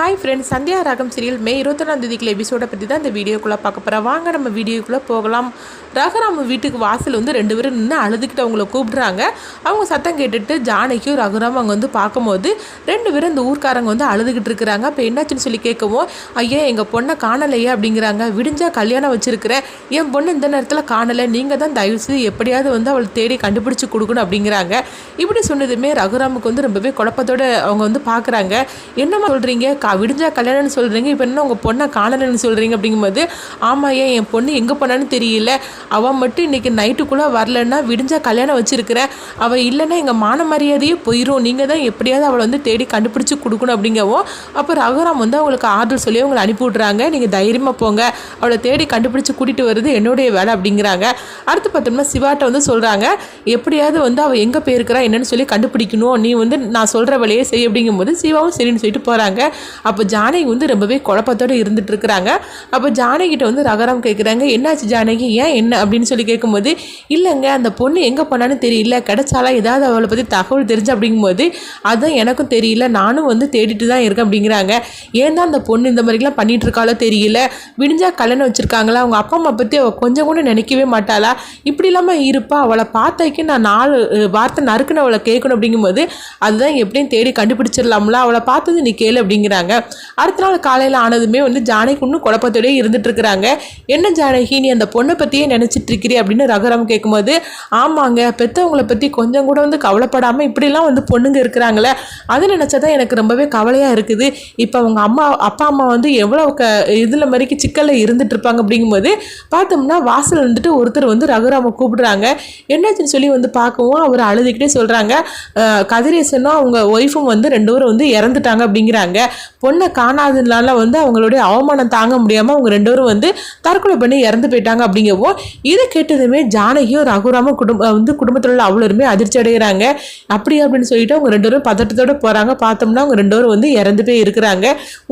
Hi friends Sandhya ராகம் serial மே இருபத்தொன்னாம் தேதிக்குள்ள எபிசோடை பற்றி தான் இந்த வீடியோக்குள்ளே பார்க்க போகிறோம் வாங்க நம்ம வீடியோக்குள்ளே போகலாம். ரகுராம் வீட்டுக்கு வாசல் வந்து ரெண்டு பேரும் நின்று அழுதுகிட்டு அவங்கள கூப்பிடுறாங்க. அவங்க சத்தம் கேட்டுட்டு ஜானகியும் ரகுராம் அங்கே வந்து பார்க்கும்போது ரெண்டு பேரும் இந்த ஊர்க்காரங்க வந்து அழுதுகிட்டு இருக்கிறாங்க. அப்போ என்னாச்சுன்னு சொல்லி கேட்கவும் ஐயா எங்கள் பொண்ணை காணலையே அப்படிங்கிறாங்க. விடிஞ்சா கல்யாணம் வச்சிருக்கிறேன் என் பொண்ணு இந்த நேரத்தில் காணலை. நீங்கள் தான் தயவு செய்து எப்படியாவது வந்து அவளை தேடி கண்டுபிடிச்சி கொடுக்கணும் அப்படிங்கிறாங்க. இப்படி சொன்னதுமே ரகுராமுக்கு வந்து ரொம்பவே குழப்பத்தோடு அவங்க வந்து பார்க்குறாங்க. என்னம்மா சொல்கிறீங்க விடிஞ்சா கல்யாணம்னு சொல்கிறீங்க இப்போ என்ன உங்கள் பொண்ணை காணலன்னு சொல்கிறீங்க அப்படிங்கும்போது ஆமாம் ஏன் என் பொண்ணு எங்கே போனான்னு தெரியல. அவள் மட்டும் இன்றைக்கி நைட்டுக்குள்ளே வரலன்னா விடிஞ்சா கல்யாணம் வச்சுருக்கிறேன். அவள் இல்லைன்னா எங்கள் மான மரியாதையே போயிடும் நீங்கள் தான் எப்படியாவது அவளை வந்து தேடி கண்டுபிடிச்சி கொடுக்கணும் அப்படிங்கவும் அப்போ ரகுராம் வந்து அவங்களுக்கு ஆறுதல் சொல்லி அவங்களை அனுப்பி விட்றாங்க நீங்கள் தைரியமாக போங்க. அவளை தேடி கண்டுபிடிச்சி கூட்டிகிட்டு வருது என்னுடைய வேலை அப்படிங்கிறாங்க. அடுத்து பார்த்தோம்னா சிவாட்ட வந்து சொல்கிறாங்க எப்படியாவது வந்து அவள் எங்கே போயிருக்கிறா? என்னன்னு சொல்லி கண்டுபிடிக்கணும். நீ வந்து நான் சொல்கிற வேலையை செய் அப்படிங்கும்போது சிவாவும் சரின்னு சொல்லிட்டு போகிறாங்க அப்போ ஜானகி வந்து ரொம்பவே குழப்பத்தோடு இருந்துட்டு இருக்கிறாங்க. அப்போ ஜானகிட்ட வந்து ரகரம் கேட்குறாங்க என்னாச்சு ஜானகி? ஏன் என்ன? அப்படின்னு சொல்லி கேட்கும்போது இல்லைங்க அந்த பொண்ணு எங்கே போனான்னு தெரியல. கிடைச்சாலா ஏதாவது அவளை பற்றி தகவல் தெரிஞ்சு அப்படிங்கும்போது அதுதான் எனக்கும் தெரியல. நானும் வந்து தேடிட்டு தான் இருக்கேன் அப்படிங்கிறாங்க. ஏன் தான் அந்த பொண்ணு இந்த மாதிரிலாம் பண்ணிட்டு இருக்காளோ தெரியல. விடிஞ்சா கல்யாணம் வச்சுருக்காங்களா? அவங்க அப்பா அம்மா பற்றி அவள் கொஞ்சம் கூட நினைக்கவே மாட்டாளா? இப்படி இல்லாமல் இருப்பா. அவளை பார்த்தாக்கி நான் நாலு வார்த்தை நறுக்குன்னு அவளை கேட்கணும் அப்படிங்கும்போது அதுதான் எப்படியும் தேடி கண்டுபிடிச்சிடலாம்ல. அவளை பார்த்தது நீ கேளு அப்படிங்கிறாங்க. அடுத்த நாள் காலையில் ஆனதுமே வந்து ஜானகி இன்னும் குழப்பத்தோடயே இருந்துட்டு இருக்கிறாங்க என்ன ஜானகி நீ அந்த பொண்ணை பற்றியே நினச்சிட்டு இருக்கிறி அப்படின்னு ரகுராம் கேட்கும்போது ஆமாங்க பெற்றவங்கள பற்றி கொஞ்சம் கூட வந்து கவலைப்படாமல் இப்படிலாம் வந்து பொண்ணுங்க இருக்கிறாங்களே அது நினச்சா தான் எனக்கு ரொம்பவே கவலையாக இருக்குது. இப்போ அவங்க அம்மா அப்பா அம்மா வந்து எவ்வளோ க இதில் மாதிரிக்கு சிக்கலில் இருந்துட்டு இருப்பாங்க அப்படிங்கும்போது பார்த்தோம்னா வாசல் வந்துட்டு ஒருத்தர் வந்து ரகுராமை கூப்பிடுறாங்க. என்னாச்சுன்னு சொல்லி வந்து பார்க்கவும் அவர் அழுதுகிட்டே சொல்கிறாங்க கதிரேசனும் அவங்க ஒய்ஃபும் வந்து ரெண்டு பேரும் வந்து இறந்துட்டாங்க அப்படிங்கிறாங்க. பொண்ணை காணாததுனால வந்து அவங்களுடைய அவமானம் தாங்க முடியாமல் அவங்க ரெண்டு பேரும் வந்து தற்கொலை பண்ணி இறந்து போயிட்டாங்க அப்படிங்கவோ இதை கேட்டதுமே ஜானகியும் ரகுராமும் குடும்ப வந்து குடும்பத்தில் உள்ள அவ்வளோருமே அதிர்ச்சி அடைகிறாங்க. அப்படி அப்படின்னு சொல்லிட்டு அவங்க ரெண்டு பேரும் பதட்டத்தோட போகிறாங்க பார்த்தோம்னா அவங்க ரெண்டு பேரும் வந்து இறந்து போய் இருக்கிறாங்க.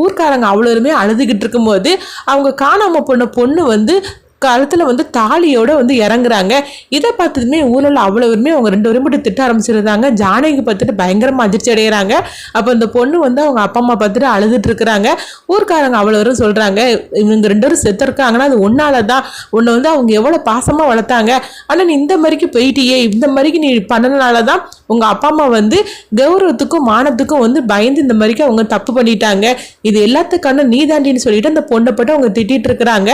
ஊர்க்காரங்க அவ்வளோருமே அழுதுகிட்டு இருக்கும்போது அவங்க காணாமல் போன பொண்ணு வந்து கழுத்தில் வந்து தாலியோட வந்து இறங்குறாங்க. இதை பார்த்ததுமே ஊரில் அவ்வளவுமே அவங்க ரெண்டு பேரும் மட்டும் திட்ட ஆரம்பிச்சிருந்தாங்க. ஜானகி பார்த்துட்டு பயங்கரமாக அதிர்ச்சி அடைகிறாங்க அப்போ இந்த பொண்ணு வந்து அவங்க அப்பா அம்மா பார்த்துட்டு அழுதுட்டு இருக்கிறாங்க. ஊர்க்காரங்க அவ்வளோரும் சொல்கிறாங்க இவங்க ரெண்டு பேரும் செத்துருக்காங்கன்னா அது ஒன்னால தான் உன்னை வந்து அவங்க எவ்வளோ பாசமாக வளர்த்தாங்க. ஆனால் நீ இந்த மாதிரிக்கு போயிட்டியே இந்த மாதிரிக்கு நீ பண்ணனால தான் உங்கள் அப்பா அம்மா வந்து கௌரவத்துக்கும் மானத்துக்கும் வந்து பயந்து இந்த மாதிரிக்கு அவங்க தப்பு பண்ணிட்டாங்க. இது எல்லாத்துக்கான நீதாண்டின்னு சொல்லிட்டு அந்த பொண்ணை போட்டு அவங்க திட்டிகிட்டு இருக்கிறாங்க.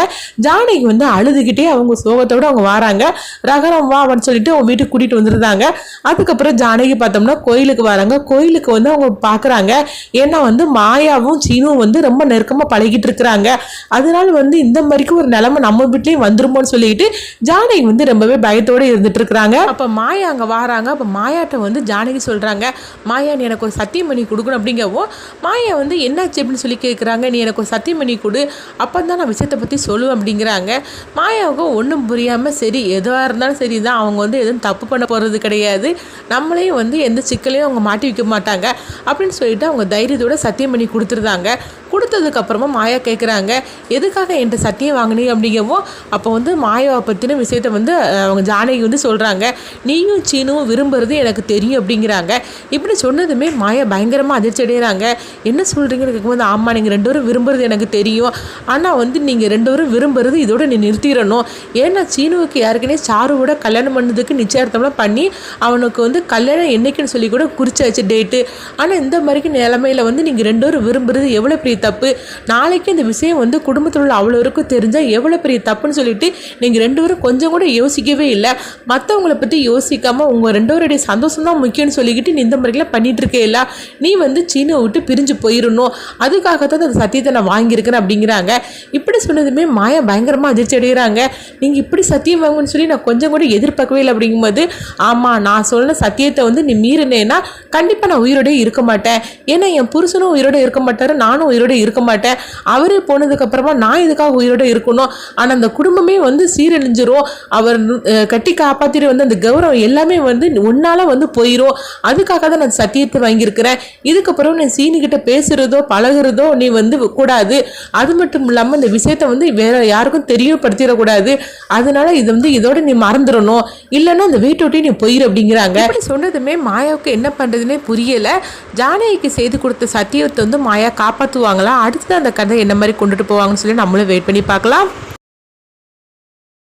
ஜானகி வந்து அழுதுகிட்டே அவங்க சோகத்தோட அவங்க வராங்க. ரகரம் வா அப்படின்னு சொல்லிட்டு அவங்க வீட்டுக்கு கூட்டிகிட்டு வந்துருந்தாங்க. அதுக்கப்புறம் ஜானகி பார்த்தோம்னா கோயிலுக்கு வராங்க. கோயிலுக்கு வந்து அவங்க பார்க்குறாங்க ஏன்னா வந்து மாயாவும் சீனும் வந்து ரொம்ப நெருக்கமாக பழகிட்டு இருக்கிறாங்க. அதனால வந்து இந்த மாதிரிக்கு ஒரு நிலைமை நம்ம வீட்லேயும் வந்துருமோன்னு சொல்லிட்டு ஜானகி வந்து ரொம்பவே பயத்தோடு இருந்துட்டு இருக்கிறாங்க. அப்போ மாயா அங்கே வராங்க. அப்போ மாயாட்ட வந்து ஜானகி சொல்கிறாங்க மாயா நீ எனக்கு ஒரு சத்தியம் பண்ணி கொடுக்கணும் அப்படிங்கவும் மாயா வந்து என்னாச்சு? அப்படின்னு சொல்லி கேட்குறாங்க நீ எனக்கு ஒரு சத்தியம் பண்ணி கொடு. அப்போ தான் நான் விஷயத்தை பற்றி சொல்லுவேன் அப்படிங்கிறாங்க. மாயாவுக்கு ஒன்றும் புரியாமல் சரி எதுவாக இருந்தாலும் சரி தான் அவங்க வந்து எதுவும் தப்பு பண்ண போகிறது கிடையாது. நம்மளையும் வந்து எந்த சிக்கலையும் அவங்க மாட்டி வைக்க மாட்டாங்க. அப்படின்னு சொல்லிட்டு அவங்க தைரியத்தோட சத்தியம் பண்ணி கொடுத்துருந்தாங்க. கொடுத்ததுக்கப்புறமா மாயா கேட்குறாங்க எதுக்காக என்கிட்ட சத்தியம் வாங்கினீங்க அப்படிங்கவோ அப்போ வந்து மாயாவை பற்றின விஷயத்த வந்து அவங்க ஜானகி வந்து சொல்கிறாங்க நீயும் சீனும் விரும்புறது எனக்கு தெரியும் அப்படிங்கிறாங்க. இப்படி சொன்னதுமே மாயா பயங்கரமாக அதிர்ச்சி அடைகிறாங்க என்ன சொல்கிறீங்கன்னு கேட்கும்போது ஆமாம் நீங்கள் ரெண்டு பேரும் விரும்புறது எனக்கு தெரியும். ஆனால் வந்து நீங்கள் ரெண்டு பேரும் விரும்புறது இதோட நீ நிறுத்திடணும். ஏன்னா சீனுவுக்கு யாருக்குனே சாருவோட கல்யாணம் பண்ணதுக்கு நிச்சயார்த்தம்லாம் பண்ணி அவனுக்கு வந்து கல்யாணம் என்னைக்குன்னு சொல்லி கூட குறிச்சாச்சு டேட்டு. ஆனால் இந்த மாதிரிக்கு நிலமையில வந்து நீங்கள் ரெண்டு பேரும் விரும்புறது எவ்வளோ பெரிய தப்பு. நாளைக்கு இந்த விஷயம் வந்து குடும்பத்தில் உள்ள அவ்வளோருக்கும் தெரிஞ்சால் எவ்வளோ பெரிய தப்புன்னு சொல்லிட்டு நீங்கள் ரெண்டு பேரும் கொஞ்சம் கூட யோசிக்கவே இல்லை. மற்றவங்கள பற்றி யோசிக்காமல் உங்கள் ரெண்டு பேருடைய சந்தோஷம் தான் முக்கியம்னு சொல்லிக்கிட்டு நீ இந்த மாதிரிலாம் பண்ணிகிட்டு இருக்கே நீ வந்து சீனை விட்டு பிரிஞ்சு போயிடணும் அதுக்காக தான் அந்த சத்தியத்தை நான் வாங்கியிருக்கிறேன் அப்படிங்கிறாங்க. இப்படி சொன்னதுமே மாயா பயங்கரமாக அதிர்ச்சி அடைகிறாங்க. நீங்கள் இப்படி சத்தியம் வாங்கன்னு சொல்லி நான் கொஞ்சம் கூட எதிர்பார்க்கவே இல்லை அப்படிங்கும்போது ஆமாம் நான் சொன்ன சத்தியத்தை வந்து நீ மீறினேன்னா கண்டிப்பாக நான் உயிரோடய இருக்க மாட்டேன். ஏன்னா என் புருஷனும் உயிரோட இருக்க மாட்டார் நானும் உயிரோட இருக்க மாட்டேன். அவரே போனதுக்கப்புறமா நான் இதுக்காக உயிரோட இருக்கணும்? ஆனால் அந்த குடும்பமே வந்து சீரழிஞ்சிரும். அவர் கட்டி காப்பாத்திட்டு வந்து அந்த கௌரவம் எல்லாமே வந்து உன்னால வந்து போயிடும் அதுக்காக தான் நான் சத்தியத்தை வாங்கியிருக்கிறேன். இதுக்கப்புறம் நீ சீனிக்கிட்ட பேசுறதோ பழகுறதோ நீ வந்து கூடாது. அது மட்டும் இல்லாமல் இந்த விஷயத்தை வந்து வேற யாருக்கும் தெரியப்படுத்திடக்கூடாது. அதனால இது வந்து இதோட நீ மறந்துடணும். இல்லைன்னா அந்த வீட்டை விட்டு நீ போயிரு அப்படிங்கிறாங்க. இப்படி சொன்னதுமே மாயாவுக்கு என்ன பண்ணுறதுனே புரியலை. ஜானகிக்கு செய்து கொடுத்த சத்தியத்தை வந்து மாயா காப்பாற்றுவாங்க பார்க்கலாம். அடுத்தது அந்த கதை என்ன மாதிரி கொண்டுட்டு போவாங்கன்னு சொல்லி நம்மளும் வெயிட் பண்ணி பார்க்கலாம்.